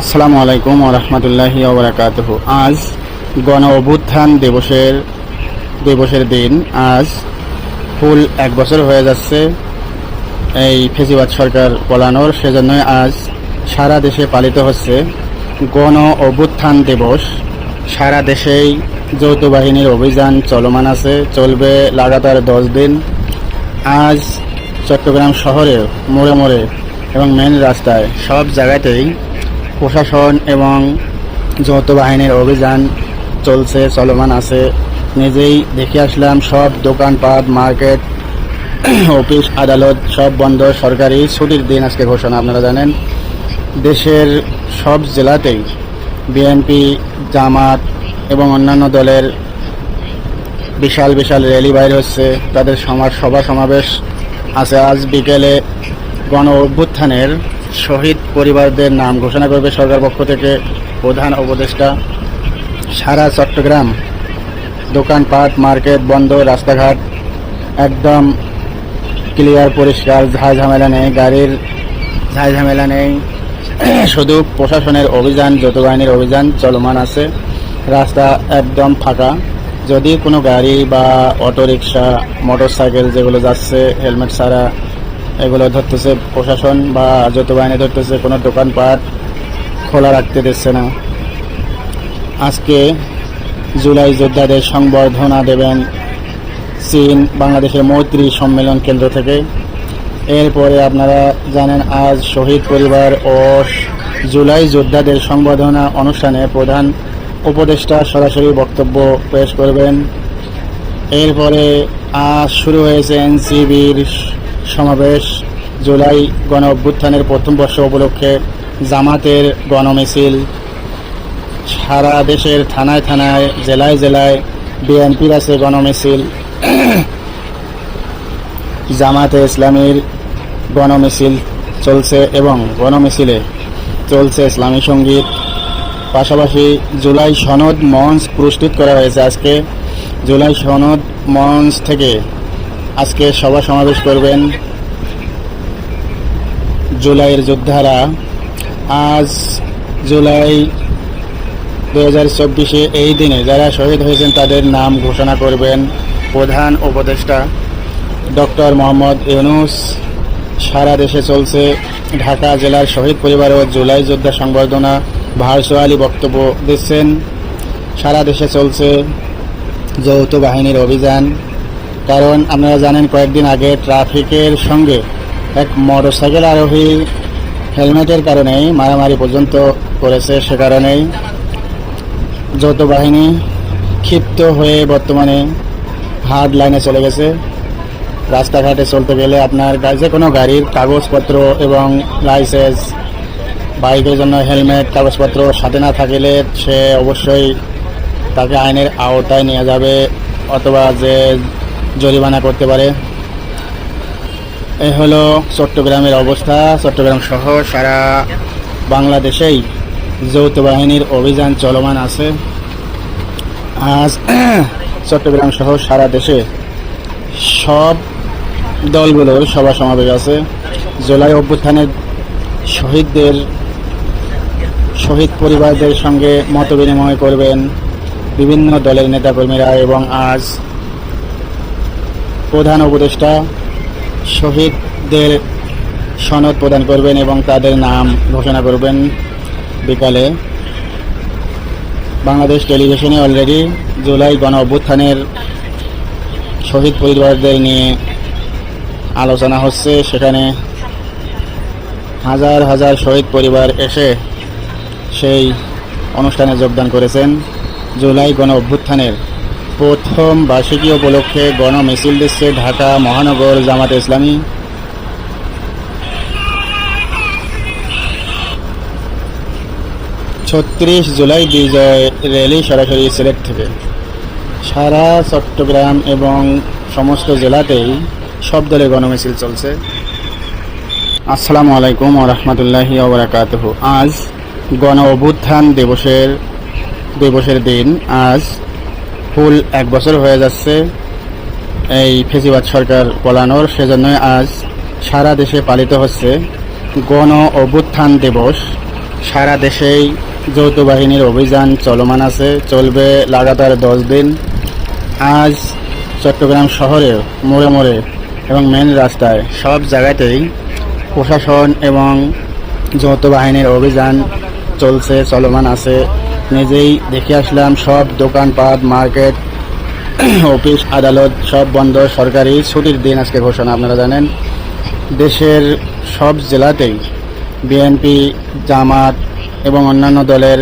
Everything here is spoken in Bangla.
আসসালামু আলাইকুম রহমতুল্লাহি ওবরাকাত আজ গণ অভ্যুত্থান দিবসের দিবসের দিন। আজ ফুল এক বছর হয়ে যাচ্ছে এই ফেসিবাদ সরকার পলানোর সেজন্যই আজ সারা দেশে পালিত হচ্ছে গণ অভ্যুত্থান দিবস। সারা দেশেই যৌথ বাহিনীর অভিযান চলমান আছে, চলবে লাগাতার দশ দিন। আজ চট্টগ্রাম শহরে মোড়ে মোড়ে এবং মেন রাস্তায় সব জায়গাতেই প্রশাসন এবং যৌথ বাহিনীর অভিযান চলছে, চলমান আছে। নিজেই দেখে আসলাম, সব দোকানপাট, মার্কেট, অফিস, আদালত, সব বন্ধ, সরকারি ছুটির দিন আজকে ঘোষণা, আপনারা জানেন। দেশের সব জেলাতেই বিএনপি জামাত এবং অন্যান্য দলের বিশাল বিশাল র্যালি বাইর হচ্ছে। তাদের সমাজ সভা সমাবেশ আছে। আজ বিকেলে গণ অভ্যুত্থানের শহীদ পরিবারদের নাম ঘোষণা করবে সরকার পক্ষ থেকে প্রধান উপদেষ্টা। সারা চট্টগ্রাম দোকানপাট, মার্কেট বন্ধ, রাস্তাঘাট একদম ক্লিয়ার, পরিষ্কার ঝাঁ ঝামেলা নেই, গাড়ির ঝাঁ ঝামেলা নেই। শুধু প্রশাসনের অভিযান যৌথ বাহিনীর অভিযান চলমান আছে। রাস্তা একদম ফাঁকা। যদি কোনো গাড়ি বা অটো রিক্সা মোটর সাইকেল যেগুলো যাচ্ছে, হেলমেট ছাড়া এগুলো ধরতেছে প্রশাসন বা যৌথ বাহিনী ধরতেছে, কোনো দোকানপাট খোলা রাখতে দিচ্ছে না। আজকে জুলাই যোদ্ধাদের সংবর্ধনা দেবেন চীন বাংলাদেশের মৈত্রী সম্মেলন কেন্দ্র থেকে। এরপরে আপনারা জানেন, আজ শহীদ পরিবার ও জুলাই যোদ্ধাদের সংবর্ধনা অনুষ্ঠানে প্রধান উপদেষ্টা সরাসরি বক্তব্য পেশ করবেন। এরপরে আজ শুরু হয়েছে এনসিবির সমাবেশ জুলাই গণ অভ্যুত্থানের প্রথম বর্ষ উপলক্ষে জামাতের গণমিছিল। সারা দেশের থানায় থানায়, জেলায় জেলায় বিএনপির আছে গণমিছিল। জামাতে ইসলামীর গণমিছিল চলছে এবং গণমিছিলে চলছে ইসলামী সংগীত। পাশাপাশি জুলাই সনদ মঞ্চ প্রস্তুত করা হয়েছে আজকে। জুলাই সনদ মঞ্চ থেকে আজকে সভা সমাবেশ করবেন জুলাইয়ের যোদ্ধারা। আজ জুলাই দু হাজার চব্বিশে এই দিনে যারা শহীদ হয়েছেন তাদের নাম ঘোষণা করবেন প্রধান উপদেষ্টা ডক্টর মোহাম্মদ ইউনুস। সারা দেশে চলছে ঢাকা জেলার শহীদ পরিবার ও জুলাই যোদ্ধা সংবর্ধনা ভার্চুয়ালি বক্তব্য দিচ্ছেন। সারা দেশে চলছে যৌথ বাহিনীর অভিযান। কারণ আপনারা জানেন কয়েকদিন আগে ট্রাফিকের সঙ্গে এক মোটরসাইকেল আরোহী হেলমেটের কারণেই মারামারি পর্যন্ত করেছে সে কারণেই। যৌথ বাহিনী ক্ষিপ্ত হয়ে বর্তমানে হার্ড লাইনে চলে গেছে। রাস্তাঘাটে চলতে গেলে আপনার যে কোনো গাড়ির কাগজপত্র এবং লাইসেন্স, বাইকের জন্য হেলমেট, কাগজপত্র সাথে না থাকলে সে অবশ্যই তাকে আইনের আওতায় নিয়ে যাবে অথবা যে জরিমানা করতে পারে। এই হলো চট্টগ্রামের অবস্থা। চট্টগ্রাম সহ সারা বাংলাদেশেই যৌথ বাহিনীর অভিযান চলমান আছে। আজ চট্টগ্রাম সহ সারা দেশে সব দলগুলোর সভা সমাবেশ আছে। জুলাই অভ্যুত্থানের শহীদদের, শহীদ পরিবারদের সঙ্গে মত বিনিময় করবেন বিভিন্ন দলের নেতাকর্মীরা এবং আজ প্রধান উপদেষ্টা শহীদদের সনদ প্রদান করবেন এবং তাদের নাম ঘোষণা করবেন। বিকালে বাংলাদেশ টেলিভিশনে অলরেডি জুলাই গণ অভ্যুত্থানের শহীদ পরিবারদের নিয়ে আলোচনা হচ্ছে। সেখানে হাজার হাজার শহীদ পরিবার এসে সেই অনুষ্ঠানে যোগদান করেছেন। জুলাই গণ অভ্যুত্থানের প্রথম বার্ষিকী উপলক্ষে গণ মিছিল দিচ্ছে ঢাকা মহানগর জামাতে ইসলামী। ছত্রিশ জুলাই বিজয় র্যালি সরাসরি সিলেট থেকে। সারা চট্টগ্রাম এবং সমস্ত জেলাতেই সব দলে গণমিছিল চলছে। আসসালামু আলাইকুম রহমতুল্লাহি ওবরাকাত আজ গণ অভ্যুত্থান দিবসের দিবসের দিন। আজ ফুল এক বছর হয়ে যাচ্ছে এই ফেসিবাদ সরকার পলানোর। সেজন্যই আজ সারা দেশে পালিত হচ্ছে গণ অভ্যুত্থান দিবস। সারা দেশেই যৌথ বাহিনীর অভিযান চলমান আছে, চলবে লাগাতার দশ দিন। আজ চট্টগ্রাম শহরে, মোড়ে মোড়ে এবং মেন রাস্তায় সব জায়গাতেই প্রশাসন এবং যৌথ বাহিনীর অভিযান চলছে, চলমান আছে। নিজেই দেখে আসলাম, সব দোকানপাট, মার্কেট, অফিস, আদালত, সব বন্ধ, সরকারি, ছুটির দিন আজকে ঘোষণা, আপনারা জানেন। দেশের সব জেলাতেই বিএনপি, জামাত এবং অন্যান্য দলের